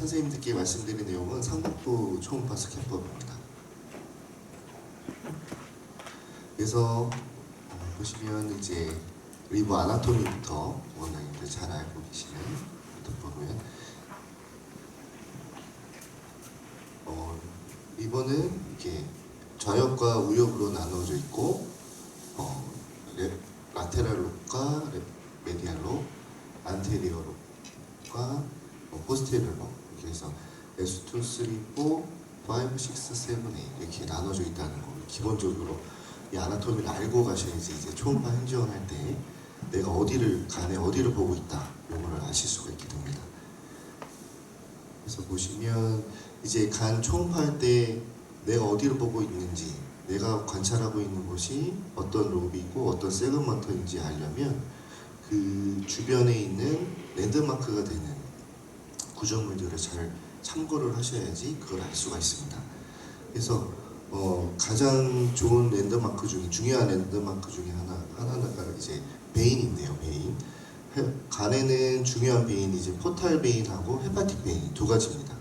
선생님들께 말씀드린 내용은 상북부 초음파 스캔법입니다. 그래서 어, 보시면 이제 리브 아나토미부터 원장님들 잘 알고 계시는 보면 어, 리버는 이렇게 좌역과 우역으로 나누어져 있고 어, 레, 라테랄 롭과 레, 메디알 롭, 안테리어 롭과 어, 포스테리어 롭 해서 S2, 3, 4, 5, 6, 7, 8 이렇게 나눠져 있다는 거 기본적으로 이 아나토미를 알고 가셔야지 이제 초음파 행정을 할때 내가 어디를 간에 어디를 보고 있다 이거를 아실 수가 있게 됩니다. 그래서 보시면 이제 간 초음파 할 때 내가 어디를 보고 있는지 내가 관찰하고 있는 곳이 어떤 로비고 어떤 세그먼트인지 알려면 그 주변에 있는 랜드마크가 되는 구조물들을 잘 참고를 하셔야지 그걸 알 수가 있습니다. 그래서 어, 가장 좋은 랜드마크 중에 중요한 랜드마크 중에 하나 하나가 이제 베인인데요. 베인. 해- 간에는 중요한 베인이 이제 포탈 베인하고 헤파틱 베인 두 가지입니다.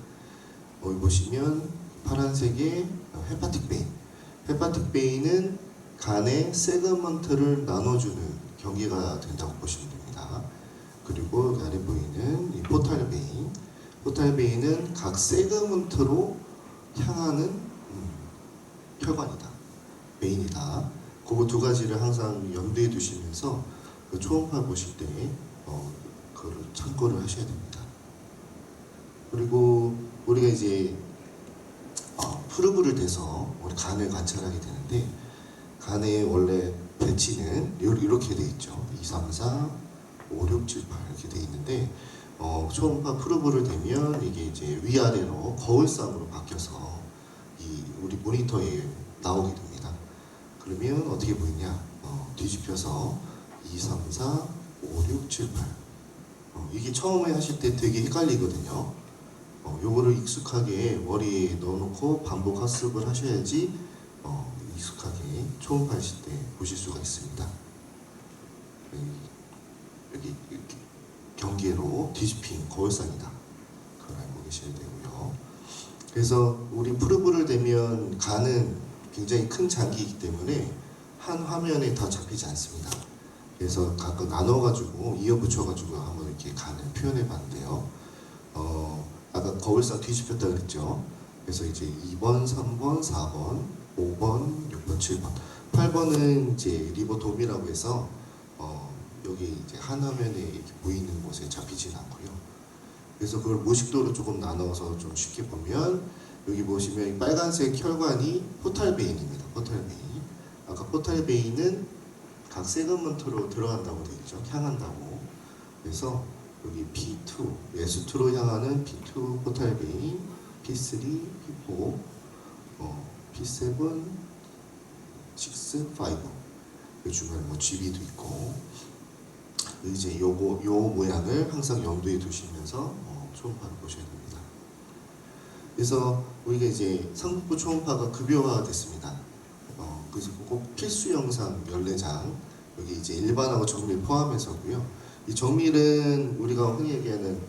여기 보시면 파란색의 헤파틱 베인. 헤파틱 베인은 간의 세그먼트를 나눠주는 경계가 된다고 보시면 됩니다. 그리고 아래 보이는 이 포탈 베인. 베인은 각 세그먼트로 향하는 음, 혈관이다. 베인이다. 그거 두 가지를 항상 염두에 두시면서 그 초음파 보실 때 어, 그거를 참고를 하셔야 됩니다. 그리고 우리가 이제 어, 프루브를 대서 우리 간을 관찰하게 되는데 간의 원래 배치는 요- 이렇게 돼 있죠. 2, 3, 4, 5, 6, 7, 8 이렇게 돼 있는데 어, 초음파 프루브를 대면 이게 이제 위아래로 거울상으로 바뀌어서 이 우리 모니터에 나오게 됩니다. 그러면 어떻게 보이냐? 어, 뒤집혀서 2, 3, 4, 5, 6, 7, 8 어, 이게 처음에 하실 때 되게 헷갈리거든요. 어, 요거를 익숙하게 머리에 넣어놓고 반복 학습을 하셔야지 어, 익숙하게 초음파 하실 때 보실 수가 있습니다. 이렇게 경계로 뒤집힌 거울상이다. 그걸 알고 계셔야 되고요. 그래서 우리 프루브를 대면 간은 굉장히 큰 장기이기 때문에 한 화면에 다 잡히지 않습니다. 그래서 각각 나눠가지고 이어붙여가지고 한번 이렇게 간을 표현해 봤는데요. 어, 아까 거울상 뒤집혔다 그랬죠. 그래서 이제 2번, 3번, 4번, 5번, 6번, 7번, 8번은 이제 리버돔이라고 해서 어, 여기 이제 한 화면에 보이는 곳에 잡히진 않고요. 그래서 그걸 무식도로 조금 나눠서 좀 쉽게 보면 여기 보시면 이 빨간색 혈관이 포탈 베인입니다. 포탈 베인. 아까 포탈 베인은 각 세그먼트로 들어간다고 되어 있죠. 향한다고. 그래서 여기 P2, S2로 향하는 P2 포탈 베인, P3, P4, 어, P7, 6, 5. 그 중간에 뭐 GB도 있고 이제 요거 요 모양을 항상 염두에 두시면서 어, 초음파를 보셔야 됩니다. 그래서 우리가 이제 상북부 초음파가 급여화가 됐습니다. 어, 그래서 꼭 필수 영상 14장 여기 이제 일반하고 정밀 포함해서고요. 이 정밀은 우리가 흔히 얘기하는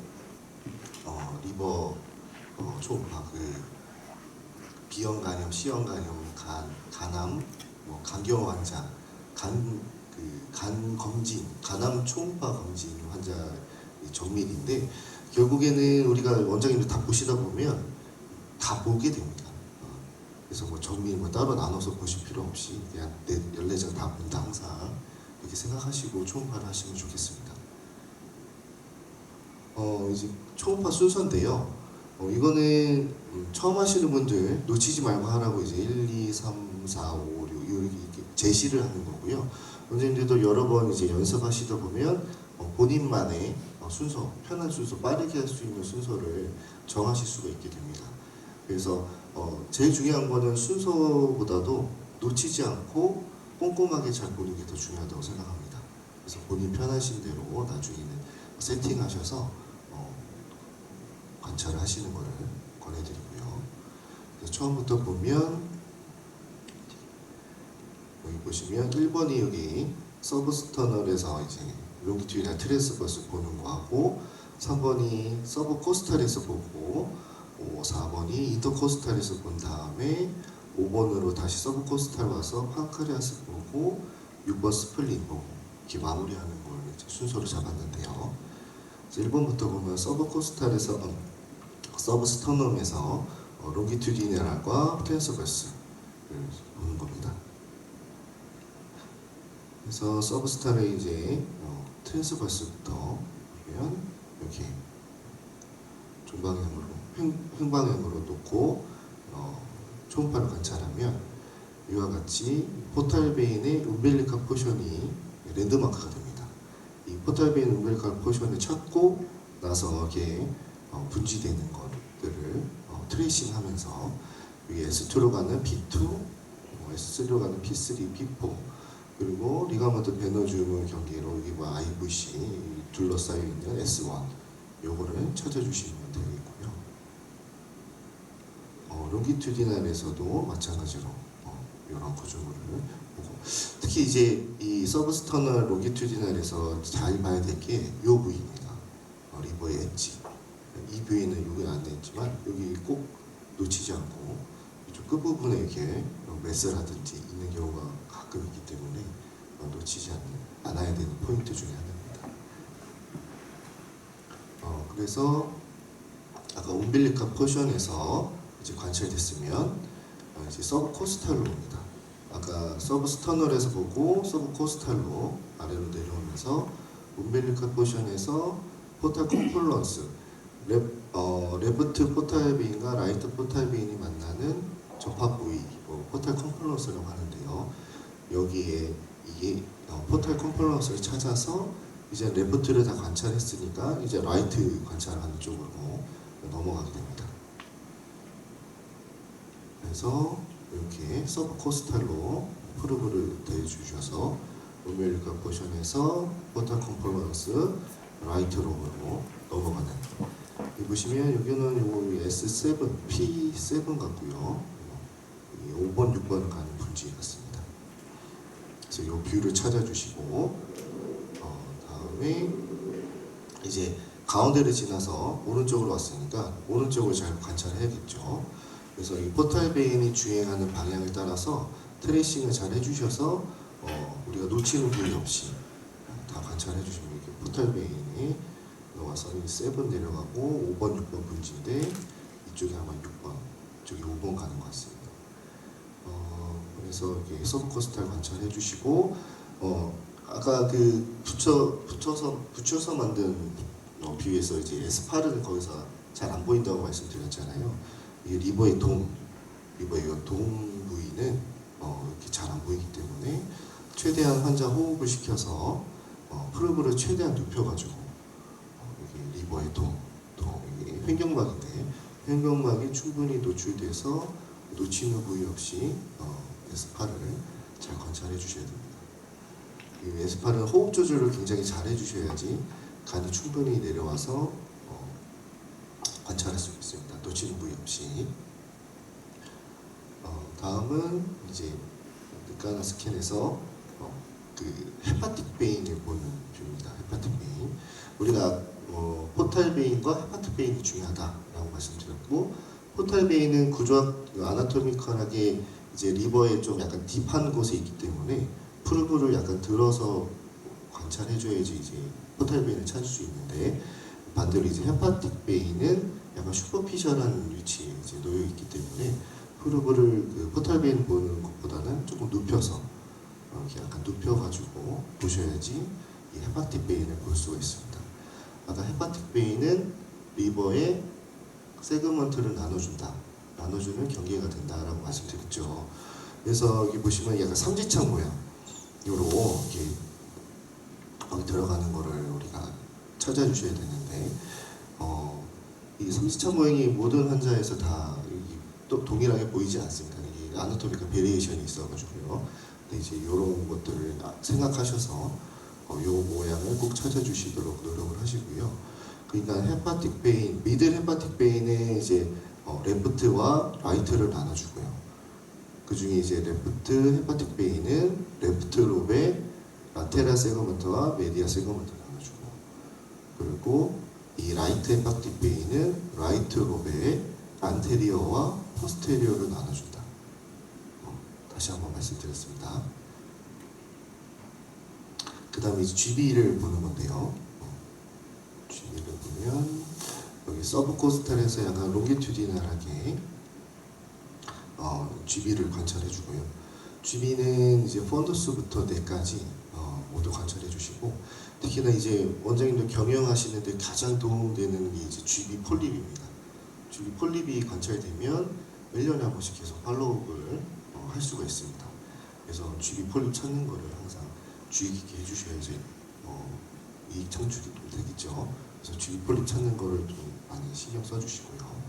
어, 리버 어, 초음파 그 비형 간염, C형 간염, 간 간암, 뭐 간경 환자, 간 그 간 검진, 간암 초음파 검진 환자 이 정밀인데 결국에는 우리가 원장님들 다 보시다 보면 다 보게 됩니다. 어, 그래서 뭐 정밀 뭐 따로 나눠서 보실 필요 없이 그냥 내 14장 다 본다 항상 이렇게 생각하시고 초음파를 하시면 좋겠습니다. 어 이제 초음파 순서인데요. 어, 이거는 음, 처음 하시는 분들 놓치지 말고 하라고 이제 1, 2, 3, 4, 5, 6 이렇게 이렇게 제시를 하는 거고요. 선생님들도 여러 번 이제 연습하시다 보면 어, 본인만의 어, 순서, 편한 순서, 빠르게 할 수 있는 순서를 정하실 수가 있게 됩니다. 그래서 어, 제일 중요한 거는 순서보다도 놓치지 않고 꼼꼼하게 잘 보는 게 더 중요하다고 생각합니다. 그래서 본인 편하신 대로 나중에는 세팅하셔서 어, 관찰을 하시는 거를 권해드리고요. 처음부터 보면 보시면 1번이 여기 서브스터널에서 이제 롱기튜디나 트랜스버스 보는 거하고 3번이 서브 코스탈에서 보고 오, 4번이 인터 코스탈에서 본 다음에 5번으로 다시 서브 코스탈 와서 판크레아스 보고 6번 스플린 보고 이렇게 마무리하는 걸 순서로 잡았는데요. 이제 1번부터 보면 서브 코스탈에서 음, 서브 스터넘에서 어, 롱기튜디네랄과 트랜스버스를 보는 겁니다. 그래서 서브스타를 이제 어, 트랜스버스부터 보면 이렇게 종방향으로 횡, 횡방향으로 놓고 어, 초음파를 관찰하면 이와 같이 포탈 베인의 umbilical 포션이 랜드마크가 됩니다. 이 포탈 베인 umbilical 포션을 찾고 나서 이렇게 어, 분지되는 것들을 어, 트레이싱하면서 여기 S2로 가는 P2, 어, S3로 가는 P3, P4 그리고 리가먼트 베너줌을 경계로 여기 뭐 IVC 이 둘러싸여 있는 S1 요거를 찾아주시면 되겠고요. 어, 롱기튜디널에서도 마찬가지로 어, 이런 구조물을 보고 특히 이제 이 서브스터널 롱기튜디널에서 잘 봐야 될게이 부위입니다. 어, 리버의 엣지 이 부위는 여기 안 됐지만 여기 꼭 놓치지 않고 끝부분에 이렇게 어, 메스라든지 있는 경우가 가끔 있기 때문에 어, 놓치지 않는, 않아야 되는 포인트 중에 하나입니다. 어, 그래서 아까 umbilical 포션에서 이제 관찰됐으면 어, 이제 서브 코스탈로 옵니다. 아까 서브 스터널에서 보고 서브 코스탈로 아래로 내려오면서 umbilical 포션에서 포탈 컴플런스 랩, 어, 레프트 포탈베인과 라이트 포탈베인이 만나는 접합 부위, 뭐 포탈 컴플런스라고 하는데요. 여기에 이게 어, 포탈 컴플런스를 찾아서 이제 레프트를 다 관찰했으니까 이제 라이트 관찰하는 쪽으로 넘어가게 됩니다. 그래서 이렇게 서브 코스탈로 프로브를 대주셔서 오메리카 포션에서 포탈 컴플런스 라이트로 넘어가는 여기 보시면 여기는 요 S7, P7 같고요. 이 5번, 6번 가는 분지 같습니다. 그래서 요 뷰를 찾아주시고 어, 다음에 이제 가운데를 지나서 오른쪽으로 왔으니까 오른쪽을 잘 관찰해야겠죠. 그래서 이 포탈 베인이 주행하는 방향을 따라서 트레이싱을 잘 해주셔서 어, 우리가 놓치는 부위 없이 다 관찰해 주시면 이렇게 포탈 베인이 와서 이 세븐 내려가고 5번, 6번 분지인데 이쪽이 아마 6번, 이쪽이 5번 가는 것 같습니다. 어, 그래서 이렇게 서브코스탈 관찰해 주시고 어, 아까 그 붙여 붙여서 붙여서 만든 어, 뷰에서 이제 S8은 거기서 잘 안 보인다고 말씀드렸잖아요. 이 리버의 돔, 리버의 이돔 부위는 어, 이렇게 잘 안 보이기 때문에 최대한 환자 호흡을 시켜서 어, 프로브를 최대한 눕혀가지고 어, 여기 리버의 돔, 돔 이게 횡격막인데 횡격막이 충분히 노출돼서 놓치는 부위 없이 어, S8을 잘 관찰해 주셔야 됩니다. 이 S8은 호흡 조절을 굉장히 잘 해주셔야지 간이 충분히 내려와서 어, 관찰할 수 있습니다. 놓치는 부위 없이. 어, 다음은 이제 늑가나 스캔에서 어, 그 헤파틱 베인을 보는 뷰입니다. 헤파틱 베인. 우리가 어, 포탈 베인과 헤파틱 베인이 중요하다라고 말씀드렸고 포탈 베인은 구조학 아나토미컬하게 이제 리버에 좀 약간 딥한 곳에 있기 때문에 프루브를 약간 들어서 관찰해줘야지 이제 포탈 베인을 찾을 수 있는데 반대로 이제 헤파틱 베인은 약간 슈퍼피셜한 위치에 이제 놓여 있기 때문에 프루브를 그 포탈 베인 보는 것보다는 조금 눕혀서 어, 이렇게 약간 눕혀가지고 보셔야지 이 헤파틱 베인을 볼 수가 있습니다. 아까 헤파틱 베인은 리버에 세그먼트를 나눠준다, 나눠주는 경계가 된다라고 말씀드렸죠. 그래서 여기 보시면 약간 삼지창 모양, 요로 이렇게 거기 들어가는 거를 우리가 찾아주셔야 되는데, 어, 이 삼지창 모양이 모든 환자에서 다 동일하게 보이지 않습니다. 이게 아나토미컬 베리에이션이 있어가지고요. 이제 이런 것들을 아- 생각하셔서 어, 요 모양을 꼭 찾아주시도록 노력을 하시고요. 그러니까 헤파틱 베인, 미들 헤파틱 베인에 이제 어, 레프트와 라이트를 나눠주고요. 그 중에 이제 레프트 헤파틱 베인은 레프트 롭에 라테라 세그먼트와 메디아 세그먼트 나눠주고 그리고 이 라이트 햄박틱 베인은 라이트 로베의 안테리어와 포스테리어를 나눠준다. 어, 다시 한번 말씀드렸습니다. 그 다음에 이제 GB를 보는 건데요. 어, GB를 보면 서브코스탈에서 약간 롱기튜디널하게 어, GB를 관찰해 주고요. GB는 이제 펀더스부터 내까지 어, 모두 관찰해 주시고 특히나 이제 원장님들 경영하시는데 가장 도움되는 게 이제 GB 폴립입니다. GB 폴립이 관찰되면 1년에 한 번씩 계속 팔로우업을 어, 할 수가 있습니다. 그래서 GB 폴립 찾는 거를 항상 주의 깊게 해주셔야지 어, 이익 창출이 좀 되겠죠. 그래서 GB 폴립 찾는 거를 좀 많이 신경 써주시고요. 어,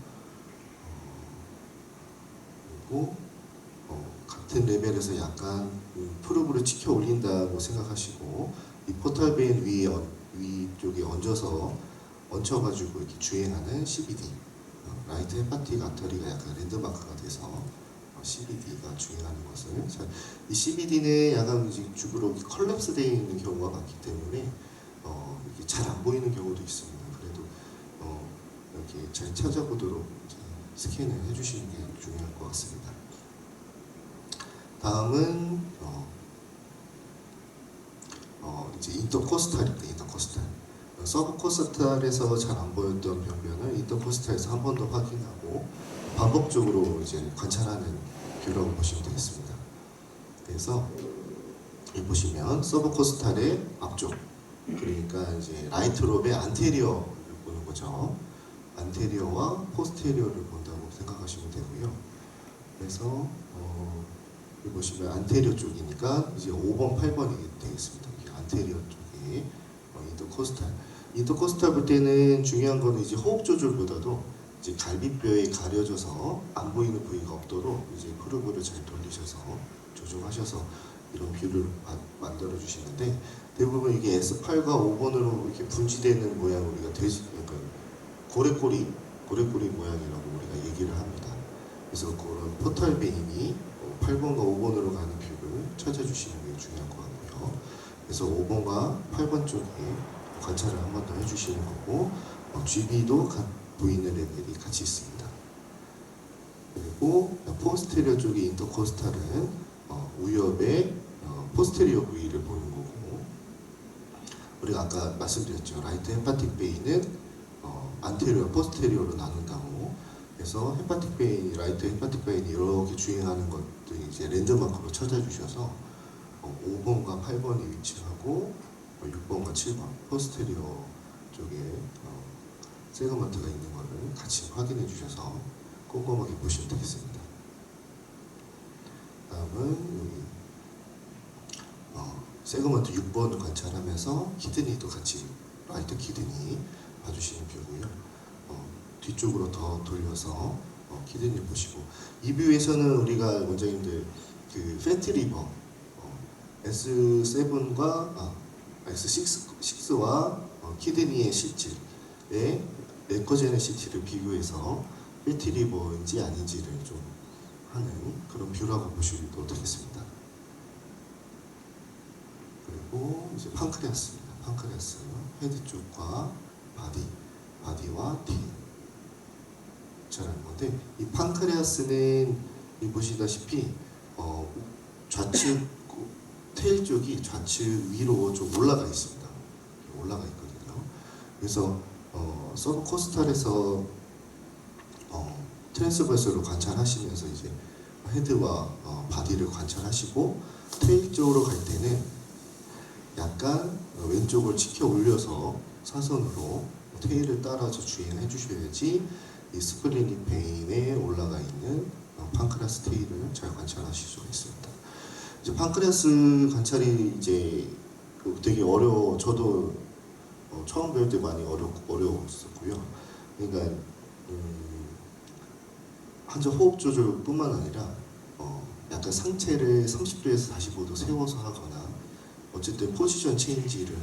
그리고 어, 같은 레벨에서 약간 음, 프로브를 치켜 올린다고 생각하시고 이 포탈 베인 위에 얹- 위쪽에 얹어서 얹혀가지고 이렇게 주행하는 CBD 어, 라이트 헤파틱 아터리가 약간 랜드마크가 돼서 어, CBD가 주행하는 것을 자, 이 CBD는 약간 주로 컬랩스 되어 있는 경우가 많기 때문에 어, 잘 안 보이는 경우도 있습니다. 이렇게 잘 찾아보도록 스캔을 해주시는 게 중요할 것 같습니다. 다음은 어, 어, 이제 인터코스탈입니다. 인터코스탈. 어, 서브코스탈에서 잘 안 보였던 병변을 인터코스탈에서 한 번 더 확인하고 반복적으로 이제 관찰하는 뷰라고 보시면 되겠습니다. 그래서 여기 보시면 서브코스탈의 앞쪽 그러니까 이제 라이트 롭의 안테리어를 보는 거죠. 안테리어와 포스테리어를 본다고 생각하시면 되고요. 그래서 어, 여기 보시면 안테리어 쪽이니까 이제 5번, 8번이 되겠습니다. 안테리어 쪽이 어, 인터코스탈. 인터코스탈 볼 때는 중요한 거는 이제 호흡 조절보다도 이제 갈비뼈에 가려져서 안 보이는 부위가 없도록 이제 프로브를 잘 돌리셔서 조정하셔서 이런 뷰를 마- 만들어 주시는데 대부분 이게 S8과 5번으로 이렇게 분지되는 모양 우리가 돼지 그러니까 고래꼬리 고래꼬리 모양이라고 우리가 얘기를 합니다. 그래서 그런 포탈 베인이 8번과 5번으로 가는 뷰를 찾아주시는 게 중요한 것 같고요. 그래서 5번과 8번 쪽에 관찰을 한 번 더 해주시는 거고 어, GB도 가- 보이는 레벨이 같이 있습니다. 그리고 포스테리어 쪽의 인터코스탈은 어, 우엽의 어, 포스테리어 부위를 보는 거고 우리가 아까 말씀드렸죠. 라이트 헤파틱 베인은 어, 안테리어, 포스테리어로 나눈다고 그래서 헤파틱 베인, 라이트 헤파틱 베인이 이렇게 주행하는 것들 이제 랜드마크로 찾아주셔서 어, 5번과 8번이 위치하고 어, 6번과 7번 포스테리어 쪽에 어, 세그먼트가 있는 것을 같이 확인해 주셔서 꼼꼼하게 보시면 되겠습니다. 다음은 여기 어, 세그먼트 6번을 관찰하면서 키드니도 같이 라이트 키드니 봐주시는 뷰고요. 어, 뒤쪽으로 더 돌려서 어, 키드니 보시고 이 뷰에서는 우리가 원장님들 그 패트리버 어, S7과 아, S6와 어, 키드니의 실질의 에코제네 시티를 비교해서 패트리버인지 아닌지를 좀 하는 그런 뷰라고 보시면 되겠습니다. 그리고 이제 판크레아스입니다. 판크레아스 헤드 쪽과 바디, 바디와 뒤 잘하는 건데 이 판크레아스는 이 보시다시피 어, 좌측 테일 쪽이 좌측 위로 좀 올라가 있습니다. 올라가 있거든요. 그래서 어, 서브코스탈에서 어, 트랜스버스로 관찰하시면서 이제 헤드와 어, 바디를 관찰하시고 테일 쪽으로 갈 때는 약간 어, 왼쪽을 치켜 올려서 사선으로 테일을 따라서 주행해 주셔야지 이 스플리닉 베인에 올라가 있는 어, 판크라스 테일을 잘 관찰하실 수가 있습니다. 이제 판크라스 관찰이 이제 그 되게 어려워 저도 어, 처음 배울 때 많이 어려 어려웠었고요. 그러니까 음, 한자 호흡 조절뿐만 아니라 어, 약간 상체를 30도에서 45도 세워서 하거나 어쨌든 포지션 체인지를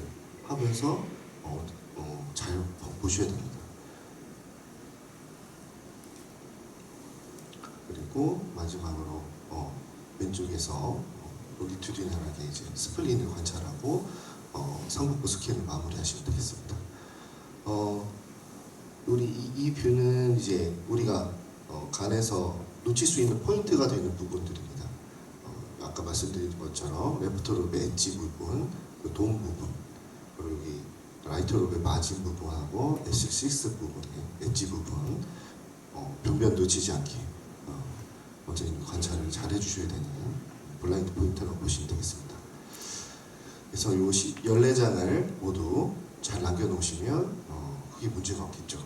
하면서 어, 어, 잘 보셔야 됩니다. 그리고 마지막으로 어, 왼쪽에서 어, 로디튜디널하게 이제 스플린을 관찰하고 어, 상복부 스캔을 마무리하시면 되겠습니다. 어, 우리 이, 이 뷰는 이제 우리가 어, 간에서 놓칠 수 있는 포인트가 되는. 어, 아까 말씀드린 것처럼 레프트 로브의 엣지 부분, 그 돔 부분, 그리고 여기 라이트 로브의 마진 부분하고 S6 부분의 엣지 부분, 어, 변변 놓치지 않게 어, 원장님 관찰을 잘 해주셔야 되는 블라인드 포인트라고 보시면 되겠습니다. 그래서 요 시, 14장을 모두 잘 남겨놓으시면 어, 크게 문제가 없겠죠.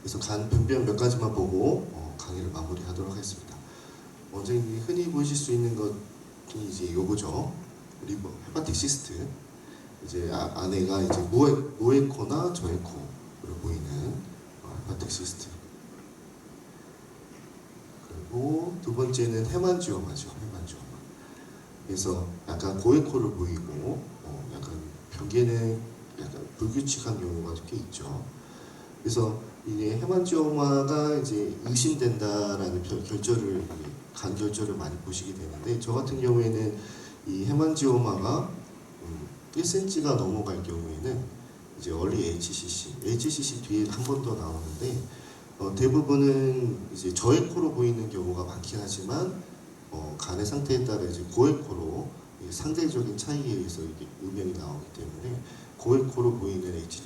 그래서 간 변변 몇 가지만 보고 어, 강의를 마무리하도록 하겠습니다. 원장님이 흔히 보실 수 있는 것이 이제 요거죠. 리버 헤파틱 시스트. 이제 아, 안에가 이제 모에, 모에코나 저에코로 보이는 어, 헤파틱 시스트. 그리고 두 번째는 헤만지오마죠. 헤만지오마. 그래서 약간 고에코를 보이고 어, 약간 벽에는 약간 불규칙한 경우가 꽤 있죠. 그래서 이게 헤만지오마가 이제 의심된다라는 별- 결절을 이제 간 결절을 많이 보시게 되는데 저 같은 경우에는 이 헤만지오마가 음, 1cm가 넘어갈 경우에는 이제 얼리 HCC, HCC 뒤에 한 번 더 나오는데 어, 대부분은 이제 저에코로 보이는 경우가 많긴 하지만 어, 간의 상태에 따라 이제 고에코로 이 상대적인 차이에 의해서 이게 음영이 나오기 때문에 고에코로 보이는 H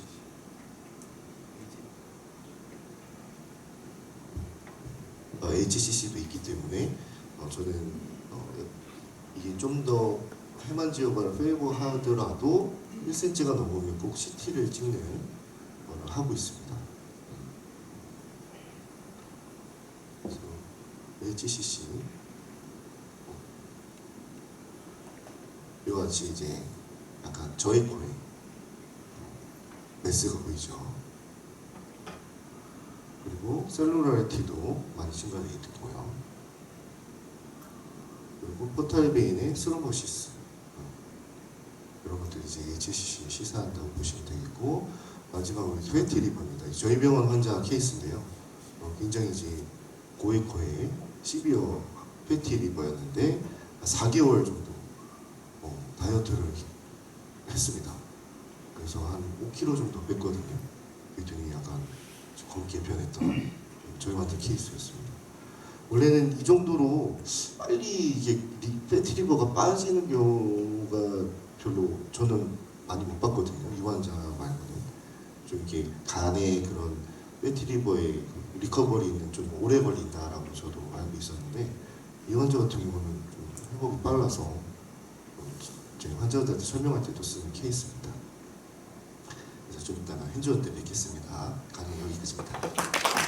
어, HCC도 있기 때문에 어, 저는 어, 이게 좀 더 해만지오바를 페이버하더라도 1cm가 넘으면 꼭 CT를 찍는 걸 하고 있습니다. HCC 이와 같이 이제 약간 저의 코에 메스가 보이죠. 그리고 셀룰라리티도 많이 증가되어 있고요. 그리고 포탈 베인의 스로모시스 이런 것들이 이제 HCC 시사한다고 보시면 되겠고 마지막으로 페티 리버입니다. 저희 병원 환자 케이스인데요. 어, 굉장히 이제 고에코에 시비어 페티 리버였는데 4개월 정도 어, 다이어트를 했습니다. 그래서 한 5kg 정도 뺐거든요. 그랬더니 약간 좀 검게 변했던 저희 같은 케이스였습니다. 원래는 이 정도로 빨리 이게 리- 패티리버가 빠지는 경우가 별로 저는 많이 못 봤거든요. 이 환자 말고는 좀 이렇게 간에 그런 패티리버의 리커버리는 좀 오래 걸린다라고 저도 알고 있었는데 이 환자 같은 경우는 좀 회복이 빨라서 어, 저희 환자들한테 설명할 때도 쓰는 케이스입니다. 좀 이따가 핸즈원 때 뵙겠습니다. 강의 여기까지입니다.